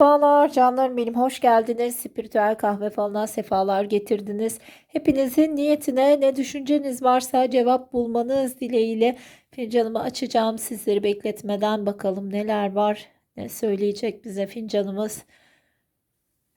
Merhabalar canlarım benim hoş geldiniz. Spiritüel kahve falına sefalar getirdiniz. Hepinizin niyetine ne düşünceniz varsa cevap bulmanız dileğiyle fincanımı açacağım. Sizleri bekletmeden bakalım neler var. Ne söyleyecek bize fincanımız.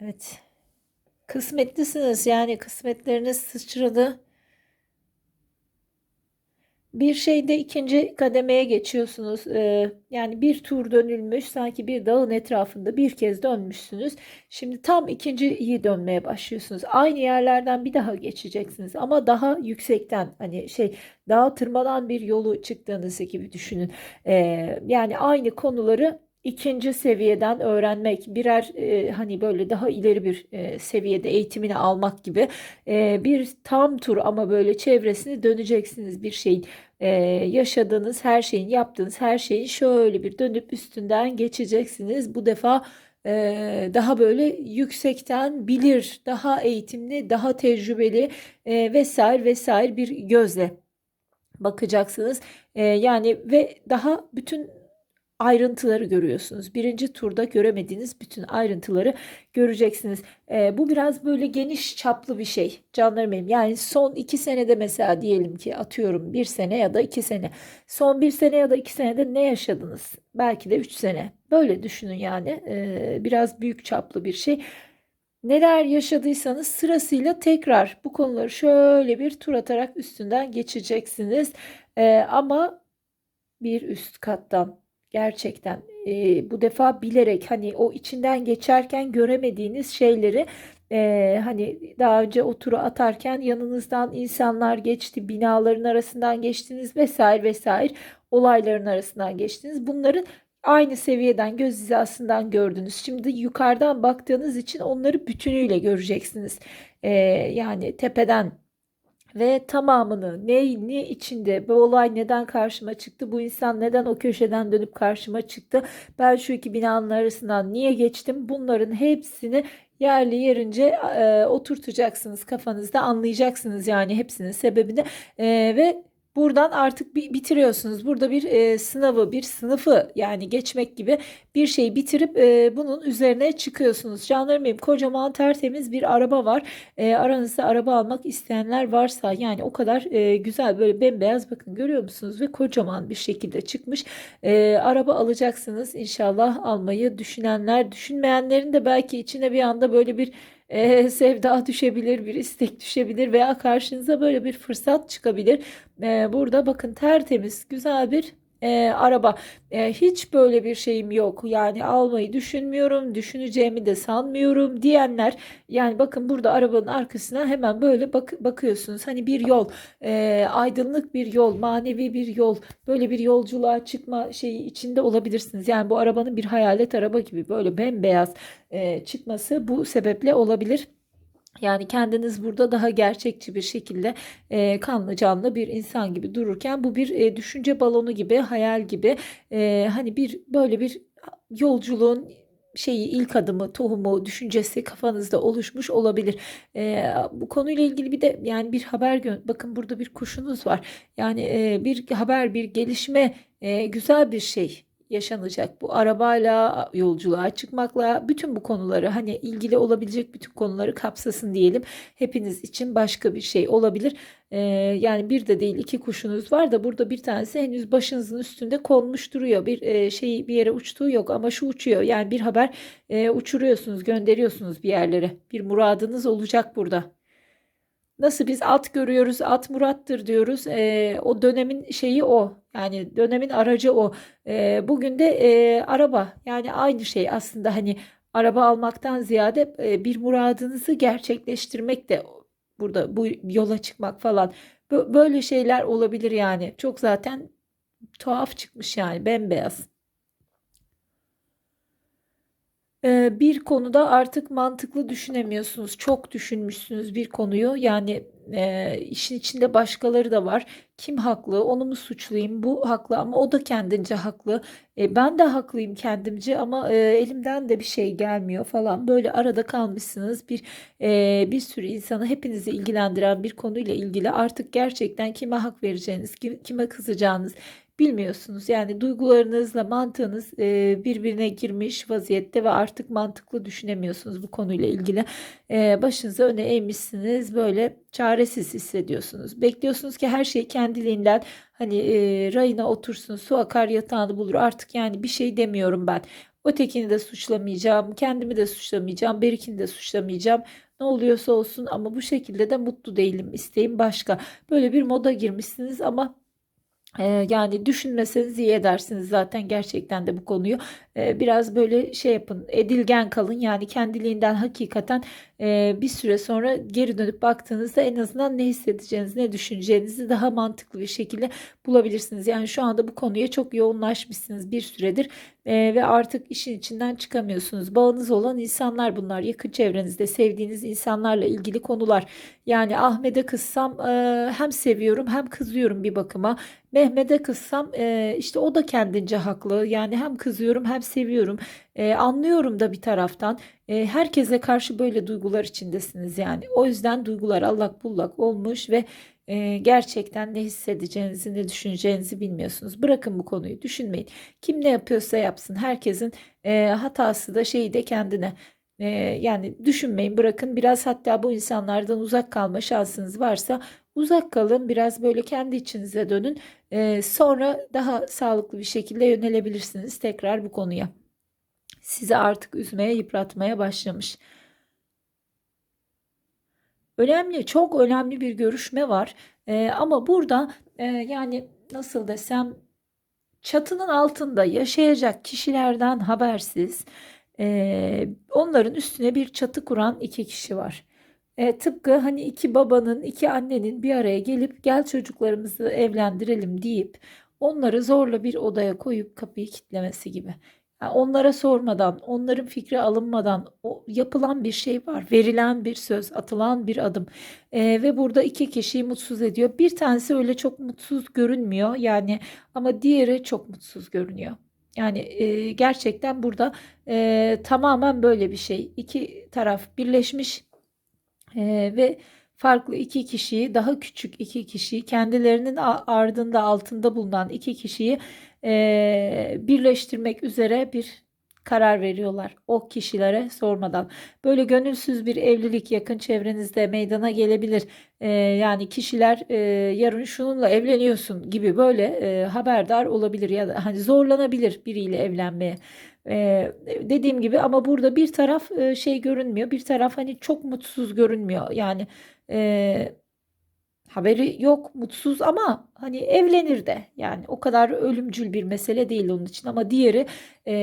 Evet. Kısmetlisiniz yani kısmetleriniz sıçradı. Bir şeyde ikinci kademeye geçiyorsunuz. Ee, yani bir tur dönülmüş, sanki bir dağın etrafında bir kez dönmüşsünüz. Şimdi tam ikinciyi dönmeye başlıyorsunuz. Aynı yerlerden bir daha geçeceksiniz ama daha yüksekten hani şey dağa tırmanan bir yolu çıktığınızı gibi düşünün. Ee, yani aynı konuları ikinci seviyeden öğrenmek, birer e, hani böyle daha ileri bir e, seviyede eğitimini almak gibi e, bir tam tur ama böyle çevresini döneceksiniz bir şeyin e, yaşadığınız her şeyin yaptığınız her şeyin şöyle bir dönüp üstünden geçeceksiniz. Bu defa e, daha böyle yüksekten bilir, daha eğitimli, daha tecrübeli e, vesaire vesaire bir gözle bakacaksınız. E, yani ve daha bütün ayrıntıları görüyorsunuz. Birinci turda göremediğiniz bütün ayrıntıları göreceksiniz. E, bu biraz böyle geniş çaplı bir şey canlarım benim. Yani son iki senede mesela diyelim ki atıyorum bir sene ya da iki sene. Son bir sene ya da iki senede ne yaşadınız? Belki de üç sene. Böyle düşünün yani. E, biraz büyük çaplı bir şey. Neler yaşadıysanız sırasıyla tekrar bu konuları şöyle bir tur atarak üstünden geçeceksiniz. E, ama bir üst kattan Gerçekten e, bu defa bilerek hani o içinden geçerken göremediğiniz şeyleri e, hani daha önce o turu atarken yanınızdan insanlar geçti, binaların arasından geçtiniz vesaire vesaire olayların arasından geçtiniz. Bunların aynı seviyeden göz hizasından gördünüz. Şimdi yukarıdan baktığınız için onları bütünüyle göreceksiniz. E, yani tepeden ve tamamını ne, ne içinde bu olay neden karşıma çıktı bu insan neden o köşeden dönüp karşıma çıktı ben şu iki binanın arasından niye geçtim bunların hepsini yerli yerince e, oturtacaksınız kafanızda anlayacaksınız yani hepsinin sebebini. E, ve Buradan artık bir bitiriyorsunuz. Burada bir e, sınavı, bir sınıfı yani geçmek gibi bir şeyi bitirip e, bunun üzerine çıkıyorsunuz. Canlarım benim kocaman tertemiz bir araba var. E, aranızda araba almak isteyenler varsa yani o kadar e, güzel böyle bembeyaz bakın görüyor musunuz? Ve kocaman bir şekilde çıkmış. E, araba alacaksınız inşallah almayı düşünenler, düşünmeyenlerin de belki içine bir anda böyle bir e, sevda düşebilir, bir istek düşebilir veya karşınıza böyle bir fırsat çıkabilir. E, burada bakın tertemiz, güzel bir e, araba. E, hiç böyle bir şeyim yok. Yani almayı düşünmüyorum, düşüneceğimi de sanmıyorum diyenler. Yani bakın burada arabanın arkasına hemen böyle bak bakıyorsunuz. Hani bir yol, e, aydınlık bir yol, manevi bir yol. Böyle bir yolculuğa çıkma şeyi içinde olabilirsiniz. Yani bu arabanın bir hayalet araba gibi böyle bembeyaz e, çıkması bu sebeple olabilir. Yani kendiniz burada daha gerçekçi bir şekilde e, kanlı canlı bir insan gibi dururken bu bir e, düşünce balonu gibi, hayal gibi e, hani bir böyle bir yolculuğun şeyi ilk adımı, tohumu, düşüncesi kafanızda oluşmuş olabilir. E, bu konuyla ilgili bir de yani bir haber bakın burada bir kuşunuz var. Yani e, bir haber, bir gelişme e, güzel bir şey yaşanacak. Bu arabayla, yolculuğa çıkmakla bütün bu konuları hani ilgili olabilecek bütün konuları kapsasın diyelim. Hepiniz için başka bir şey olabilir. Ee, yani bir de değil iki kuşunuz var da burada bir tanesi henüz başınızın üstünde konmuş duruyor. Bir e, şey bir yere uçtuğu yok ama şu uçuyor. Yani bir haber e, uçuruyorsunuz, gönderiyorsunuz bir yerlere. Bir muradınız olacak burada. Nasıl biz at görüyoruz, at Murat'tır diyoruz. E, o dönemin şeyi o. Yani dönemin aracı o. E, bugün de e, araba. Yani aynı şey aslında hani araba almaktan ziyade e, bir muradınızı gerçekleştirmek de burada bu yola çıkmak falan. Böyle şeyler olabilir yani. Çok zaten tuhaf çıkmış yani bembeyaz. Bir konuda artık mantıklı düşünemiyorsunuz. Çok düşünmüşsünüz bir konuyu. Yani eee, işin içinde başkaları da var. Kim haklı? Onu mu suçlayayım? Bu haklı ama o da kendince haklı. E, ben de haklıyım kendimce ama e, elimden de bir şey gelmiyor falan. Böyle arada kalmışsınız. Bir e, bir sürü insanı hepinizi ilgilendiren bir konuyla ilgili artık gerçekten kime hak vereceğiniz, kim- kime kızacağınız bilmiyorsunuz. Yani duygularınızla mantığınız e, birbirine girmiş vaziyette ve artık mantıklı düşünemiyorsunuz bu konuyla ilgili. E, başınızı öne eğmişsiniz böyle çaresiz hissediyorsunuz. Bekliyorsunuz ki her şey kendiliğinden hani e, rayına otursun su akar yatağını bulur artık yani bir şey demiyorum ben. Ötekini de suçlamayacağım, kendimi de suçlamayacağım, berikini de suçlamayacağım. Ne oluyorsa olsun ama bu şekilde de mutlu değilim. İsteğim başka. Böyle bir moda girmişsiniz ama yani düşünmeseniz iyi edersiniz zaten gerçekten de bu konuyu. Ee, biraz böyle şey yapın, edilgen kalın. Yani kendiliğinden hakikaten e, bir süre sonra geri dönüp baktığınızda en azından ne hissedeceğinizi, ne düşüneceğinizi daha mantıklı bir şekilde bulabilirsiniz. Yani şu anda bu konuya çok yoğunlaşmışsınız bir süredir e, ve artık işin içinden çıkamıyorsunuz. Bağınız olan insanlar bunlar. Yakın çevrenizde sevdiğiniz insanlarla ilgili konular. Yani Ahmet'e kızsam e, hem seviyorum hem kızıyorum bir bakıma. Mehmet'e kızsam e, işte o da kendince haklı. Yani hem kızıyorum hem seviyorum. E, anlıyorum da bir taraftan. E, herkese karşı böyle duygular içindesiniz yani. O yüzden duygular allak bullak olmuş ve e, gerçekten ne hissedeceğinizi ne düşüneceğinizi bilmiyorsunuz. Bırakın bu konuyu düşünmeyin. Kim ne yapıyorsa yapsın. Herkesin e, hatası da şeyi de kendine. E, yani düşünmeyin bırakın biraz hatta bu insanlardan uzak kalma şansınız varsa uzak kalın biraz böyle kendi içinize dönün e, sonra daha sağlıklı bir şekilde yönelebilirsiniz tekrar bu konuya sizi artık üzmeye yıpratmaya başlamış. Önemli, çok önemli bir görüşme var. Ee, ama burada e, yani nasıl desem çatının altında yaşayacak kişilerden habersiz e, onların üstüne bir çatı kuran iki kişi var. E, tıpkı hani iki babanın, iki annenin bir araya gelip gel çocuklarımızı evlendirelim deyip onları zorla bir odaya koyup kapıyı kitlemesi gibi. Onlara sormadan, onların fikri alınmadan o yapılan bir şey var. Verilen bir söz, atılan bir adım. Ee, ve burada iki kişiyi mutsuz ediyor. Bir tanesi öyle çok mutsuz görünmüyor. Yani ama diğeri çok mutsuz görünüyor. Yani e, gerçekten burada e, tamamen böyle bir şey. İki taraf birleşmiş e, ve farklı iki kişiyi, daha küçük iki kişiyi, kendilerinin ardında altında bulunan iki kişiyi e, birleştirmek üzere bir karar veriyorlar o kişilere sormadan. Böyle gönülsüz bir evlilik yakın çevrenizde meydana gelebilir. E, yani kişiler e, yarın şununla evleniyorsun gibi böyle e, haberdar olabilir ya da hani zorlanabilir biriyle evlenmeye. Ee, dediğim gibi ama burada bir taraf e, şey görünmüyor bir taraf hani çok mutsuz görünmüyor yani e, haberi yok mutsuz ama hani evlenir de. Yani o kadar ölümcül bir mesele değil onun için ama diğeri e,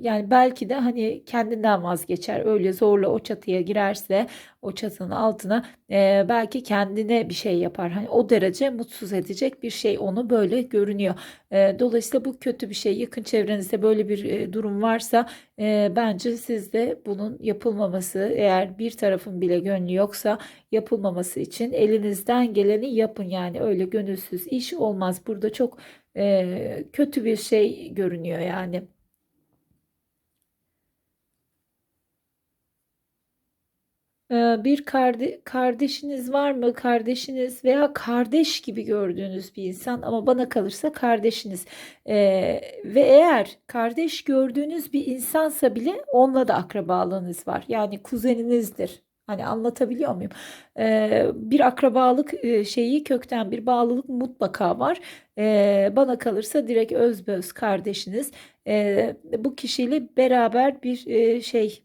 yani belki de hani kendinden vazgeçer. Öyle zorla o çatıya girerse o çatının altına e, belki kendine bir şey yapar. Hani o derece mutsuz edecek bir şey onu böyle görünüyor. E, dolayısıyla bu kötü bir şey yakın çevrenizde böyle bir e, durum varsa e, bence sizde bunun yapılmaması eğer bir tarafın bile gönlü yoksa yapılmaması için elinizden geleni yapın. Yani öyle gönülsüz iş olmaz. Burada çok e, kötü bir şey görünüyor yani. Bir kardeşiniz var mı? Kardeşiniz veya kardeş gibi gördüğünüz bir insan ama bana kalırsa kardeşiniz. Ee, ve eğer kardeş gördüğünüz bir insansa bile onunla da akrabalığınız var. Yani kuzeninizdir. Hani anlatabiliyor muyum? Ee, bir akrabalık şeyi kökten bir bağlılık mutlaka var. Ee, bana kalırsa direkt özböz kardeşiniz. Ee, bu kişiyle beraber bir şey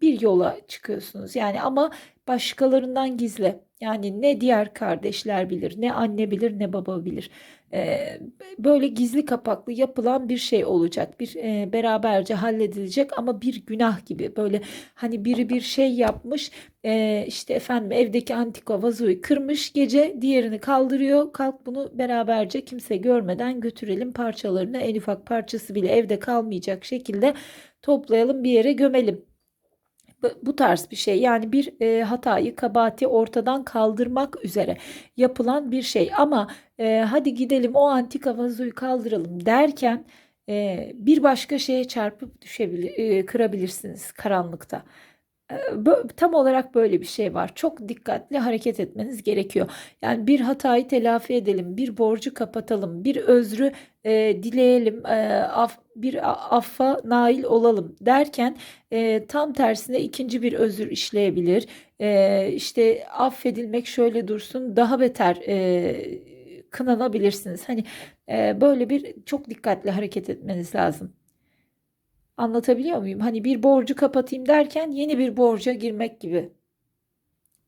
bir yola çıkıyorsunuz. Yani ama başkalarından gizli. Yani ne diğer kardeşler bilir, ne anne bilir, ne baba bilir. Ee, böyle gizli kapaklı yapılan bir şey olacak. Bir e, beraberce halledilecek ama bir günah gibi. Böyle hani biri bir şey yapmış, e, işte efendim evdeki antika vazoyu kırmış, gece diğerini kaldırıyor. Kalk bunu beraberce kimse görmeden götürelim parçalarını en ufak parçası bile evde kalmayacak şekilde toplayalım bir yere gömelim bu tarz bir şey yani bir e, hatayı kabahati ortadan kaldırmak üzere yapılan bir şey. Ama e, hadi gidelim o antika vazoyu kaldıralım. derken e, bir başka şeye çarpıp düşebilir e, kırabilirsiniz karanlıkta tam olarak böyle bir şey var. Çok dikkatli hareket etmeniz gerekiyor. Yani bir hatayı telafi edelim, bir borcu kapatalım, bir özrü, eee, dileyelim, eee, af bir affa nail olalım derken, eee, tam tersine ikinci bir özür işleyebilir. Eee, işte, affedilmek şöyle dursun, daha beter, eee, kınanabilirsiniz. Hani, eee, böyle bir çok dikkatli hareket etmeniz lazım. Anlatabiliyor muyum? Hani bir borcu kapatayım derken yeni bir borca girmek gibi.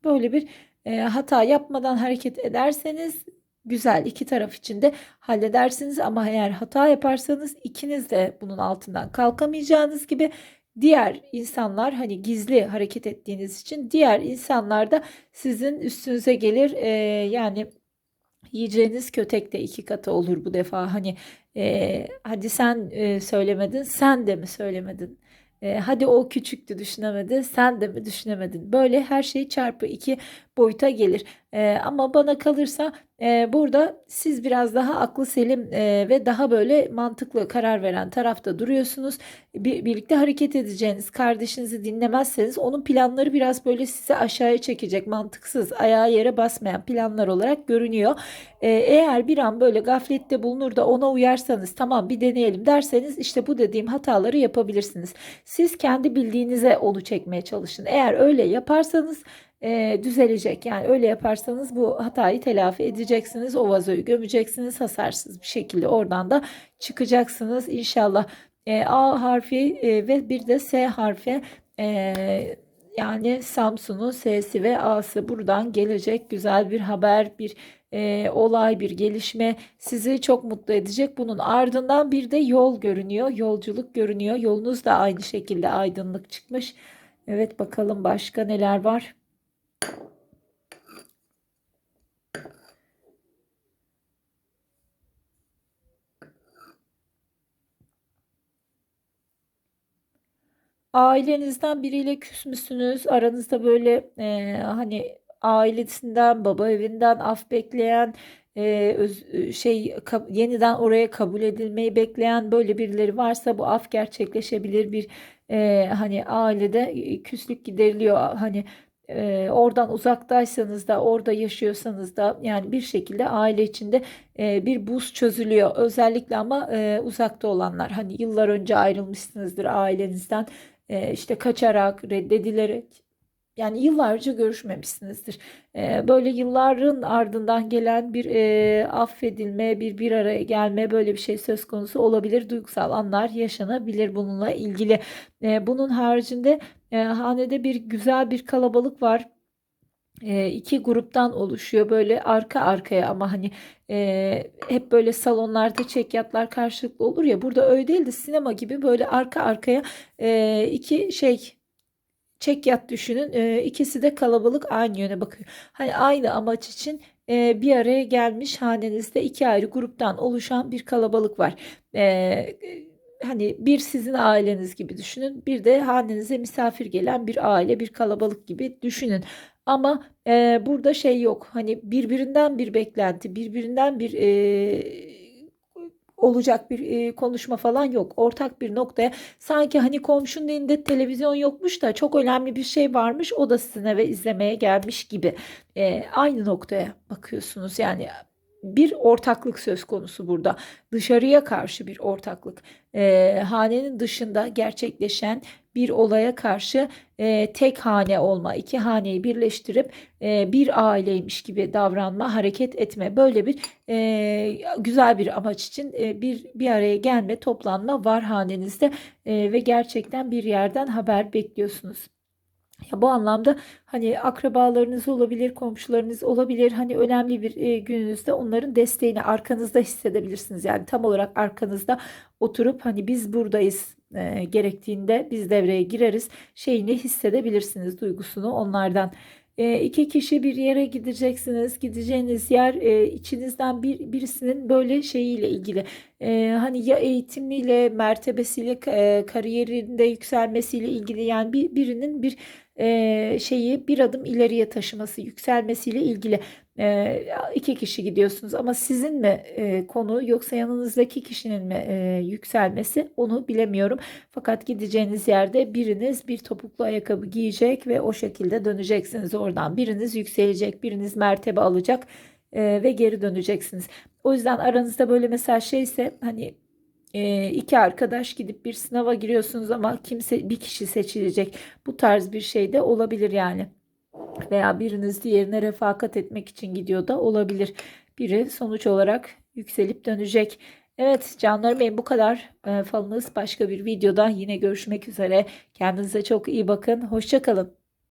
Böyle bir e, hata yapmadan hareket ederseniz güzel iki taraf için de halledersiniz ama eğer hata yaparsanız ikiniz de bunun altından kalkamayacağınız gibi diğer insanlar hani gizli hareket ettiğiniz için diğer insanlar da sizin üstünüze gelir. E, yani Yiyeceğiniz kötek de iki katı olur bu defa. Hani e, hadi sen e, söylemedin, sen de mi söylemedin? E, hadi o küçüktü düşünemedi, sen de mi düşünemedin? Böyle her şey çarpı iki boyuta gelir. E, ama bana kalırsa e, burada siz biraz daha aklı selim e, ve daha böyle mantıklı karar veren tarafta duruyorsunuz. Bir, birlikte hareket edeceğiniz kardeşinizi dinlemezseniz onun planları biraz böyle sizi aşağıya çekecek mantıksız ayağa yere basmayan planlar olarak görünüyor. E, eğer bir an böyle gaflette bulunur da ona uyarsanız tamam bir deneyelim derseniz işte bu dediğim hataları yapabilirsiniz. Siz kendi bildiğinize onu çekmeye çalışın. Eğer öyle yaparsanız e, düzelecek. Yani öyle yaparsanız bu hatayı telafi edeceksiniz. O vazoyu gömeceksiniz hasarsız bir şekilde oradan da çıkacaksınız inşallah. E, A harfi e, ve bir de S harfi e, yani Samsun'un S'si ve A'sı buradan gelecek güzel bir haber, bir e, olay, bir gelişme sizi çok mutlu edecek. Bunun ardından bir de yol görünüyor, yolculuk görünüyor. Yolunuz da aynı şekilde aydınlık çıkmış. Evet bakalım başka neler var. Ailenizden biriyle küsmüşsünüz. Aranızda böyle e, hani ailesinden, baba evinden af bekleyen, e, öz, şey ka- yeniden oraya kabul edilmeyi bekleyen böyle birileri varsa bu af gerçekleşebilir. Bir e, hani ailede e, küslük gideriliyor. Hani e, oradan uzaktaysanız da orada yaşıyorsanız da yani bir şekilde aile içinde e, bir buz çözülüyor. Özellikle ama e, uzakta olanlar hani yıllar önce ayrılmışsınızdır ailenizden e, işte kaçarak reddedilerek yani yıllarca görüşmemişsinizdir. Böyle yılların ardından gelen bir e, affedilme, bir bir araya gelme böyle bir şey söz konusu olabilir. Duygusal anlar yaşanabilir bununla ilgili. E, bunun haricinde e, hanede bir güzel bir kalabalık var e, iki gruptan oluşuyor böyle arka arkaya ama hani e, hep böyle salonlarda çekyatlar karşılıklı olur ya burada öyle değil de sinema gibi böyle arka arkaya e, iki şey çekyat düşünün e, ikisi de kalabalık aynı yöne bakıyor hani aynı amaç için e, bir araya gelmiş hanenizde iki ayrı gruptan oluşan bir kalabalık var. E, hani bir sizin aileniz gibi düşünün. Bir de hanenize misafir gelen bir aile, bir kalabalık gibi düşünün. Ama e, burada şey yok. Hani birbirinden bir beklenti, birbirinden bir e, olacak bir e, konuşma falan yok. Ortak bir noktaya sanki hani komşunun elinde televizyon yokmuş da çok önemli bir şey varmış. O da sizin eve izlemeye gelmiş gibi. E, aynı noktaya bakıyorsunuz. Yani bir ortaklık söz konusu burada. Dışarıya karşı bir ortaklık. E, hanenin dışında gerçekleşen bir olaya karşı e, tek hane olma, iki haneyi birleştirip e, bir aileymiş gibi davranma, hareket etme. Böyle bir e, güzel bir amaç için e, bir bir araya gelme, toplanma var hanenizde e, ve gerçekten bir yerden haber bekliyorsunuz. Ya bu anlamda hani akrabalarınız olabilir, komşularınız olabilir. Hani önemli bir e, gününüzde onların desteğini arkanızda hissedebilirsiniz. Yani tam olarak arkanızda oturup hani biz buradayız e, gerektiğinde biz devreye gireriz şeyini hissedebilirsiniz duygusunu onlardan. E, iki kişi bir yere gideceksiniz. Gideceğiniz yer e, içinizden bir birisinin böyle şeyiyle ilgili. E, hani ya eğitimiyle, mertebesiyle, e, kariyerinde yükselmesiyle ilgili yani bir birinin bir şeyi bir adım ileriye taşıması, yükselmesiyle ilgili iki kişi gidiyorsunuz ama sizin mi konu yoksa yanınızdaki kişinin mi yükselmesi onu bilemiyorum. Fakat gideceğiniz yerde biriniz bir topuklu ayakkabı giyecek ve o şekilde döneceksiniz oradan. Biriniz yükselecek, biriniz mertebe alacak ve geri döneceksiniz. O yüzden aranızda böyle mesela şeyse hani e, iki arkadaş gidip bir sınava giriyorsunuz ama kimse bir kişi seçilecek. Bu tarz bir şey de olabilir yani. Veya biriniz diğerine refakat etmek için gidiyor da olabilir. Biri sonuç olarak yükselip dönecek. Evet canlarım benim bu kadar e, falınız. Başka bir videoda yine görüşmek üzere. Kendinize çok iyi bakın. Hoşça kalın.